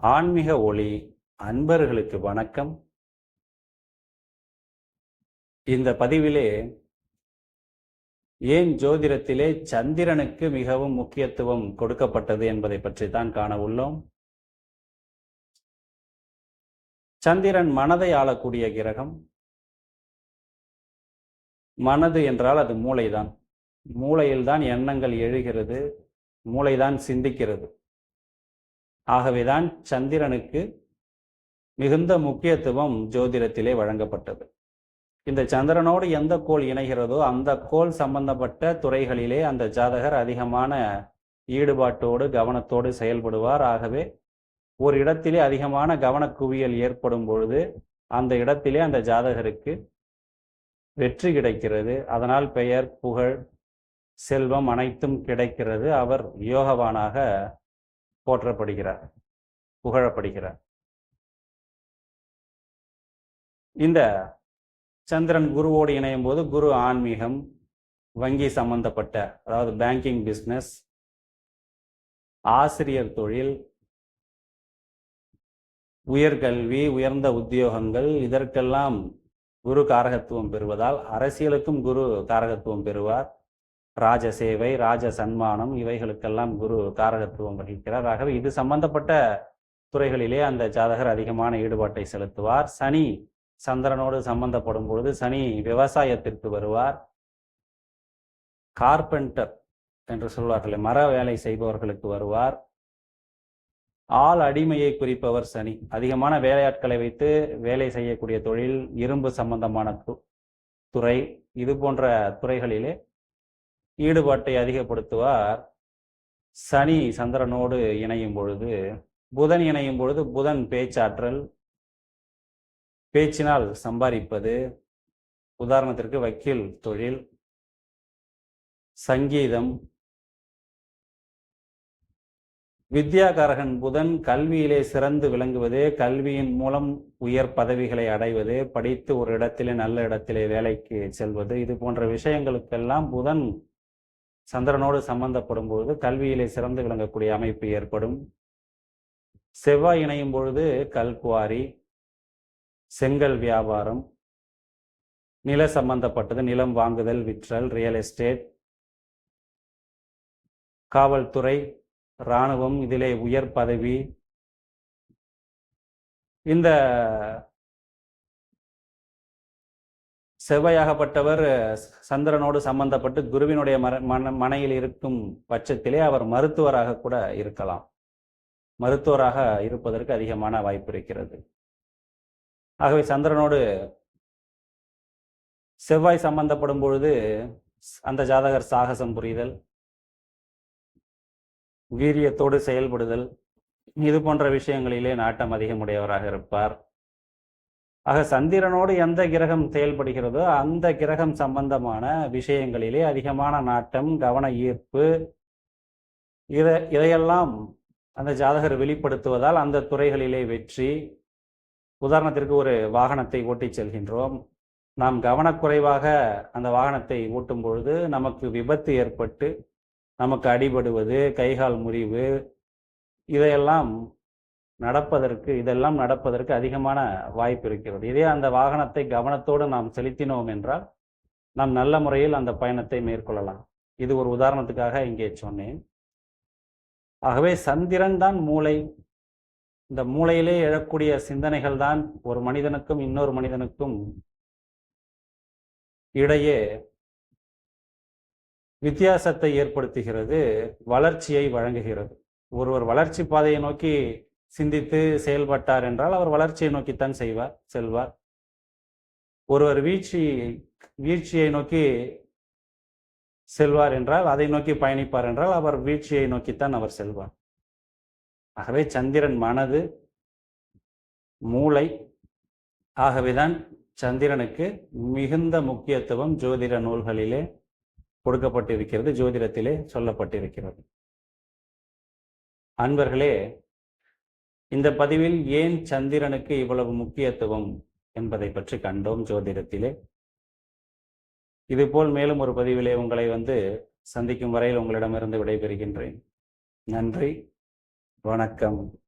ஆன்மீக ஒளி அன்பர்களுக்கு வணக்கம். இந்த பதிவிலே ஏன் ஜோதிடத்திலே சந்திரனுக்கு மிகவும் முக்கியத்துவம் கொடுக்கப்பட்டது என்பதை பற்றி தான் காண உள்ளோம். சந்திரன் மனதை ஆளக்கூடிய கிரகம். மனது என்றால் அது மூளைதான். மூளையில்தான் எண்ணங்கள் எழுகிறது. மூளைதான் சிந்திக்கிறது. ஆகவேதான் சந்திரனுக்கு மிகுந்த முக்கியத்துவம் ஜோதிடத்திலே வழங்கப்பட்டது. இந்த சந்திரனோடு எந்த கோள் இணைகிறதோ அந்த கோள் சம்பந்தப்பட்ட துறைகளிலே அந்த ஜாதகர் அதிகமான ஈடுபாட்டோடு கவனத்தோடு செயல்படுவார். ஆகவே ஒரு இடத்திலே அதிகமான கவனக்குவியல் ஏற்படும் பொழுது அந்த இடத்திலே அந்த ஜாதகருக்கு வெற்றி கிடைக்கிறது. அதனால் பெயர் புகழ் செல்வம் அனைத்தும் கிடைக்கிறது. அவர் யோகவானாக போற்றப்படுகிறார் புகழப்படுகிறார். இந்த சந்திரன் குருவோடு இணையும் போது குரு ஆன்மீகம் வங்கி சம்பந்தப்பட்ட அதாவது பேங்கிங் பிஸ்னஸ் ஆசிரியர் தொழில் உயர்கல்வி உயர்ந்த உத்தியோகங்கள் இதற்கெல்லாம் குரு காரகத்துவம் பெறுவதால் அரசியலுக்கும் குரு காரகத்துவம் பெறுவார். ராஜ சேவை ராஜ சன்மானம் இவைகளுக்கெல்லாம் குரு காரகத்துவம் வகிக்கிறார். ஆகவே இது சம்பந்தப்பட்ட துறைகளிலே அந்த ஜாதகர் அதிகமான ஈடுபாட்டை செலுத்துவார். சனி சந்திரனோடு சம்பந்தப்படும் பொழுது சனி விவசாயத்திற்கு வருவார். கார்பெண்டர் என்று சொல்வார்களே மர வேலை செய்பவர்களுக்கு வருவார். ஆள் அடிமையை குறிப்பவர் சனி. அதிகமான வேலையாட்களை வைத்து வேலை செய்யக்கூடிய தொழில் இரும்பு சம்பந்தமான துறை இது போன்ற துறைகளிலே ஈடுபாட்டை அதிகப்படுத்துவார். சனி சந்திரனோடு இணையும் பொழுது புதன் இணையும் பொழுது புதன் பேச்சாற்றல் பேச்சினால் சம்பாதிப்பது உதாரணத்திற்கு வக்கீல் தொழில் சங்கீதம் வித்யாகாரகன் புதன் கல்வியிலே சிறந்து விளங்குவது கல்வியின் மூலம் உயர் பதவிகளை அடைவது படித்து ஒரு இடத்திலே நல்ல இடத்திலே வேலைக்கு செல்வது இது போன்ற விஷயங்களுக்கெல்லாம் புதன் சந்திரனோடு சம்பந்தப்படும் பொழுது கல்வியிலே சிறந்து விளங்கக்கூடிய அமைப்பு ஏற்படும். செவ்வாய் இணையும் பொழுது கல்குவாரி செங்கல் வியாபாரம் நில சம்பந்தப்பட்டது நிலம் வாங்குதல் விற்றல் ரியல் எஸ்டேட் காவல்துறை இராணுவம் இதிலே உயர் பதவி. இந்த செவ்வையாகப்பட்டவர் சந்திரனோடு சம்பந்தப்பட்டு குருவினுடைய மன மனையில் இருக்கும் பட்சத்திலே அவர் மருத்துவராக கூட இருக்கலாம். மருத்துவராக இருப்பதற்கு அதிகமான வாய்ப்பு இருக்கிறது. ஆகவே சந்திரனோடு செவ்வாய் சம்பந்தப்படும் பொழுது அந்த ஜாதகர் சாகசம் புரிதல் வீரியத்தோடு செயல்படுதல் இது போன்ற விஷயங்களிலே நாட்டம் அதிகமுடையவராக இருப்பார். ஆக சந்திரனோடு எந்த கிரகம் செயல்படுகிறதோ அந்த கிரகம் சம்பந்தமான விஷயங்களிலே அதிகமான நாட்டம் கவன ஈர்ப்பு இதை இதையெல்லாம் அந்த ஜாதகர் வெளிப்படுத்துவதால் அந்த துறைகளிலே வெற்றி. உதாரணத்திற்கு ஒரு வாகனத்தை ஓட்டிச் செல்கின்றோம். நாம் கவனக்குறைவாக அந்த வாகனத்தை ஓட்டும் பொழுது நமக்கு விபத்து ஏற்பட்டு நமக்கு அடிபடுவது கைகால் முறிவு இதையெல்லாம் நடப்பதற்கு இதெல்லாம் நடப்பதற்கு அதிகமான வாய்ப்பு இருக்கிறது. இதே அந்த வாகனத்தை கவனத்தோடு நாம் செலுத்தினோம் என்றால் நாம் நல்ல முறையில் அந்த பயணத்தை மேற்கொள்ளலாம். இது ஒரு உதாரணத்துக்காக இங்கே சொன்னேன். ஆகவே சந்திரன் தான் மூளை. இந்த மூளையிலே எழக்கூடிய சிந்தனைகள் தான் ஒரு மனிதனுக்கும் இன்னொரு மனிதனுக்கும் இடையே வித்தியாசத்தை ஏற்படுத்துகிறது வளர்ச்சியை வழங்குகிறது. ஒருவர் வளர்ச்சி பாதையை நோக்கி சிந்தித்து செயல்பட்டார் என்றால் அவர் வளர்ச்சியை நோக்கித்தான் செய்வார் செல்வார். ஒருவர் வீழ்ச்சி வீழ்ச்சியை நோக்கி செல்வார் என்றால் அதை நோக்கி பயணிப்பார் என்றால் அவர் வீழ்ச்சியை நோக்கித்தான் அவர் செல்வார். ஆகவே சந்திரன் மனது மூளை ஆகவேதான் சந்திரனுக்கு மிகுந்த முக்கியத்துவம் ஜோதிட நூல்களிலே கொடுக்கப்பட்டிருக்கிறது ஜோதிடத்திலே சொல்லப்பட்டிருக்கிறது. அன்பர்களே இந்த பதிவில் ஏன் சந்திரனுக்கு இவ்வளவு முக்கியத்துவம் என்பதை பற்றி கண்டோம் ஜோதிடத்திலே. இதுபோல் மேலும் ஒரு பதிவிலே உங்களை வந்து சந்திக்கும் வரையில் உங்களிடமிருந்து விடைபெறுகின்றேன். நன்றி. வணக்கம்.